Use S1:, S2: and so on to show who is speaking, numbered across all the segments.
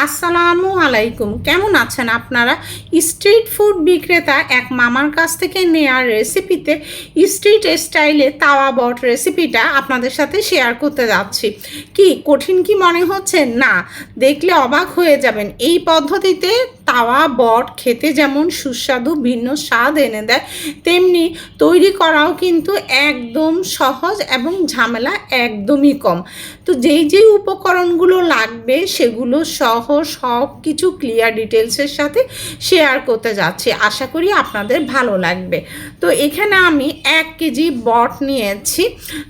S1: আসসালামু আলাইকুম। কেমন আছেন আপনারা? স্ট্রিট ফুড বিক্রেতা এক মামার কাছ থেকে নেয়ার রেসিপিতে স্ট্রিট স্টাইলে তাওয়া বট রেসিপিটা আপনাদের সাথে শেয়ার করতে যাচ্ছি। কি, কঠিন কি মনে হচ্ছে? না, দেখলে অবাক হয়ে যাবেন। এই পদ্ধতিতে তাওয়া, বট খেতে যেমন সুস্বাদু, ভিন্ন স্বাদ এনে দেয়, তেমনি তৈরি করাও কিন্তু একদম সহজ এবং ঝামেলা একদমই কম। তো যেই যেই উপকরণগুলো লাগবে সেগুলো সহ সব কিছু ক্লিয়ার ডিটেলসের সাথে শেয়ার করতে যাচ্ছি। আশা করি আপনাদের ভালো লাগবে। তো এখানে আমি এক কেজি বট নিয়েছি।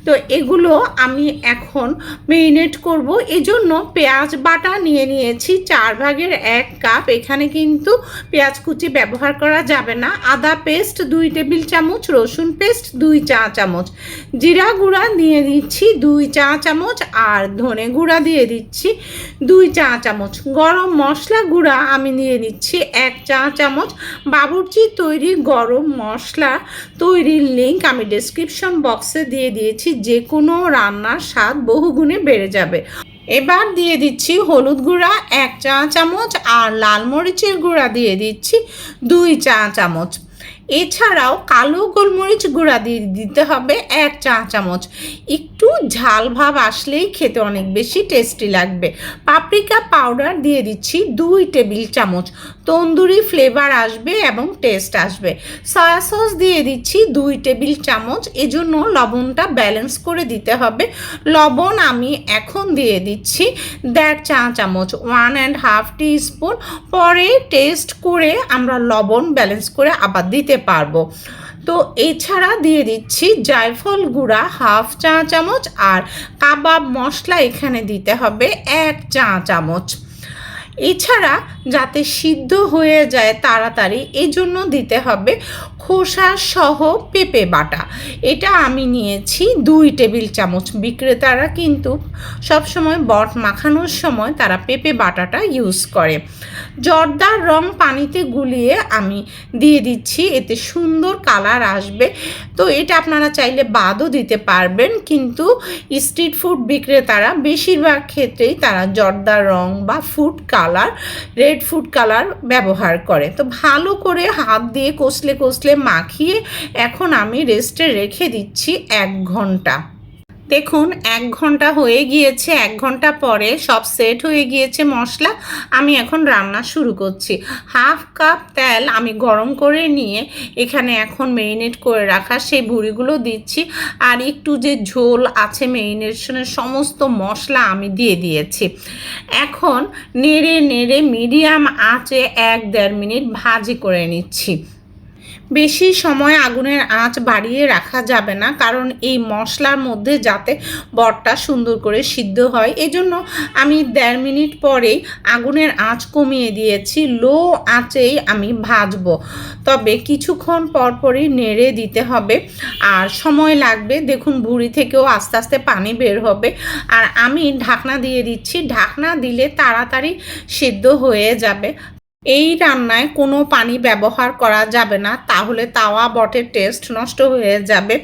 S1: তো এগুলো আমি এখন মেরিনেট করব। এজন্য পেঁয়াজ বাটা নিয়ে নিয়েছি। চার ভাগের এক কাপ এখানে কিন্তু পেঁয়াজ কুচি ব্যবহার করা যাবে না। আদা পেস্ট দুই টেবিল চামচ, রসুন পেস্ট দুই চা চামচ। জিরা গুঁড়া দিয়ে দিচ্ছি দুই চা চামচ আর ধনে গুঁড়া দিয়ে দিচ্ছি দুই চা চামচ। গরম মশলা গুঁড়া আমি নিয়ে নিচ্ছি এক চা চামচ। বাবুর্চি তৈরি গরম মশলা তৈরির লিঙ্ক আমি ডেসক্রিপশন বক্সে দিয়ে দিয়েছি। যে কোনো রান্নার স্বাদ বহুগুণে বেড়ে যাবে। এবার দিয়ে দিচ্ছি হলুদ গুঁড়া, এক চা চামচ, আর লাল মরিচের গুঁড়া দিয়ে দিচ্ছি দুই চা চামচ। এছাড়াও কালো গোলমরিচ গুঁড়া দিয়ে দিতে হবে এক চা চামচ। একটু ঝাল ভাব আসলেই খেতে অনেক বেশি টেস্টি লাগবে। পাপরিকা পাউডার দিয়ে দিচ্ছি দুই টেবিল চামচ। তন্দুরি ফ্লেভার আসবে এবং টেস্ট আসবে। সয়া সস দিয়ে দিচ্ছি দুই টেবিল চামচ। এজন্য লবণটা ব্যালেন্স করে দিতে হবে। লবণ আমি এখন দিয়ে দিচ্ছি দেড় চা চামচ। One and half teaspoon পরে টেস্ট করে আমরা লবণ ব্যালেন্স করে আবার দিতে পারব। তো এছাড়া দিয়ে দিচ্ছি জায়ফল গুঁড়া হাফ চা চামচ আর কাবাব মশলা এখানে দিতে হবে এক চা চামচ। এছাড়া যাতে সিদ্ধ হয়ে যায় তাড়াতাড়ি এই জন্য দিতে হবে খোসা সহ পেঁপে বাটা। এটা আমি নিয়েছি দুই টেবিল চামচ। বিক্রেতারা কিন্তু সবসময় বট মাখানোর সময় তারা পেঁপে বাটাটা ইউজ করে। জর্দার রং পানিতে গুলিয়ে আমি দিয়ে দিচ্ছি। এতে সুন্দর কালার আসবে। তো এটা আপনারা চাইলে বাদও দিতে পারবেন। কিন্তু স্ট্রিট ফুড বিক্রেতারা বেশিরভাগ ক্ষেত্রেই তারা জর্দার রং বা food colour, red food colour ব্যবহার করে। তো ভালো করে হাত দিয়ে কষলে কষলে মাখিয়ে এখন আমি রেস্টে রেখে দিচ্ছি এক ঘণ্টা। দেখুন, এক ঘণ্টা হয়ে গিয়েছে, এক ঘণ্টা পরে সব সেট হয়ে গিয়েছে মশলা। আমি এখন রান্না শুরু করছি। হাফ কাপ তেল আমি গরম করে নিয়ে এখানে এখন মেরিনেট করে রাখা, সেই ভুড়িগুলো দিচ্ছি। আর একটু যে ঝোল আছে মেরিনেশনের সমস্ত মশলা আমি দিয়ে দিয়েছি। এখন নেড়ে নেড়ে মিডিয়াম আঁচে এক দেড় মিনিট ভাজি করে নিচ্ছি। বেশি সময় আগুনের আঁচ বাড়িয়ে রাখা যাবে না, কারণ এই মশলার মধ্যে যাতে বটটা সুন্দর করে সিদ্ধ হয়। এজন্য আমি দেড় মিনিট পরেই আগুনের আঁচ কমিয়ে দিয়েছি, লো আঁচেই আমি ভাজবো। তবে কিছুক্ষণ পরপরই নেড়ে দিতে হবে। আর সময় লাগবে, দেখুন বুড়ি থেকেও আস্তে আস্তে পানি বের হবে। আর আমি ঢাকনা দিয়ে দিচ্ছি, ঢাকনা দিলে তাড়াতাড়ি সিদ্ধ হয়ে যাবে। এই রান্নায় কোনো পানি ব্যবহার করা যাবে না, তাহলে তাওয়া বটের টেস্ট নষ্ট হয়ে যাবে।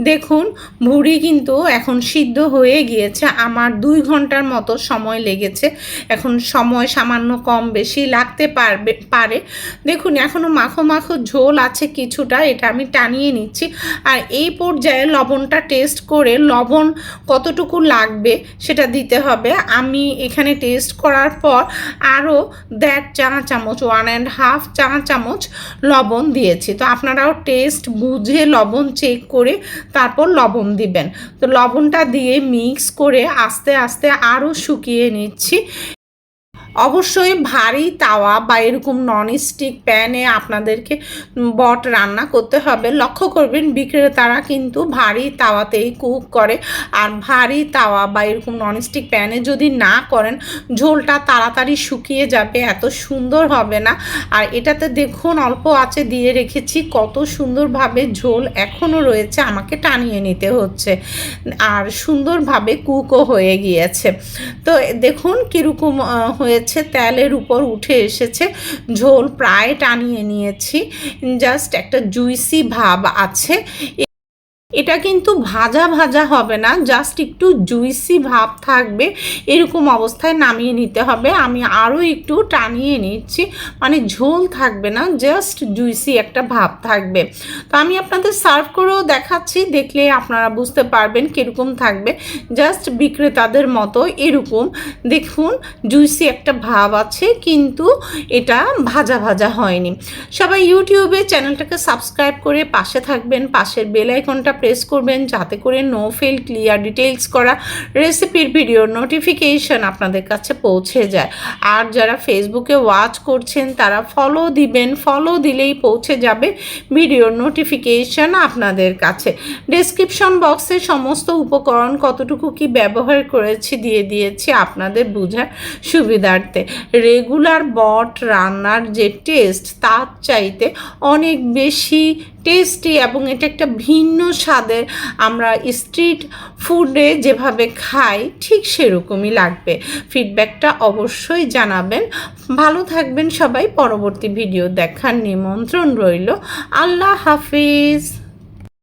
S1: দেখুন, ভুড়ি কিন্তু এখন সিদ্ধ হয়ে গিয়েছে, আমার দুই ঘণ্টার মতো সময় লেগেছে। এখন সময় সামান্য কম বেশি লাগতে পারবে, পারে। দেখুন এখনও মাখো মাখো ঝোল আছে কিছুটা, এটা আমি টানিয়ে নিচ্ছি। আর এই পর্যায়ে লবণটা টেস্ট করে লবণ কতটুকু লাগবে সেটা দিতে হবে। আমি এখানে টেস্ট করার পর আরও দেড় চা চামচ ওয়ান অ্যান্ড হাফ চা চামচ লবণ দিয়েছি। তো আপনারাও টেস্ট বুঝে লবণ চেক করে তারপর লবণ দিবেন। তো লবণটা দিয়ে মিক্স করে আস্তে আস্তে আরও শুকিয়ে নিচ্ছি। অবশ্যই ভারী তাওয়া বা এরকম ননস্টিক প্যানে আপনাদেরকে বট রান্না করতে হবে। লক্ষ্য করবেন বিক্রেতারা কিন্তু ভারী তাওয়াতেই কুক করে। আর ভারী তাওয়া বা এরকম ননস্টিক প্যানে যদি না করেন, ঝোলটা তাড়াতাড়ি শুকিয়ে যাবে, এত সুন্দর হবে না। আর এটাতে দেখুন অল্প আছে দিয়ে রেখেছি, কত সুন্দরভাবে ঝোল এখনও রয়েছে, আমাকে টানিয়ে নিতে হচ্ছে। আর সুন্দরভাবে কুকও হয়ে গিয়েছে। তো দেখুন কীরকম হয়ে হয়েছে তেলের উপর উঠে এসেছে ঝোল প্রায় টানিয়ে নিয়েছি। জাস্ট একটা জুইসি ভাব আছে। এটা কিন্তু ভাজা ভাজা হবে না জাস্ট একটু জুইসি ভাব থাকবে, এরকম অবস্থায় নামিয়ে নিতে হবে। আমি আরও একটু টানিয়ে নিচ্ছি মানে ঝোল থাকবে না জাস্ট জুইসি একটা ভাব থাকবে। তো আমি আপনাদের সার্ভ করেও দেখাচ্ছি, দেখলে আপনারা বুঝতে পারবেন কীরকম থাকবে। জাস্ট বিক্রেতাদের মতো এরকম, দেখুন জুইসি একটা ভাব আছে, কিন্তু এটা ভাজা ভাজা হয়নি। সবাই ইউটিউবে চ্যানেলটাকে সাবস্ক্রাইব করে পাশে থাকবেন, পাশের বেল আইকনটা প্রেস করবেন যাতে করে নো ফেল ক্লিয়ার ডিটেলস করা রেসিপির ভিডিও নোটিফিকেশন আপনাদের কাছে পৌঁছে যায়। আর যারা ফেসবুকে ওয়াচ করছেন, তারা ফলো দিবেন। ফলো দিলেই পৌঁছে যাবে ভিডিওর নোটিফিকেশন আপনাদের কাছে। ডেসক্রিপশন বক্সে সমস্ত উপকরণ কতটুকু কি ব্যবহার করেছি, দিয়ে দিয়েছি আপনাদের বোঝার সুবিধার্থে। রেগুলার বট রান্নার যে টেস্ট তার চাইতে অনেক বেশি টেস্টি এবং এটা একটা ভিন্ন স্বাদের আমরা স্ট্রিট ফুডে যেভাবে খাই, ঠিক সেরকমই লাগবে। ফিডব্যাকটা অবশ্যই জানাবেন। ভালো থাকবেন সবাই। পরবর্তী ভিডিও দেখার নিমন্ত্রণ রইল। আল্লাহ হাফিজ।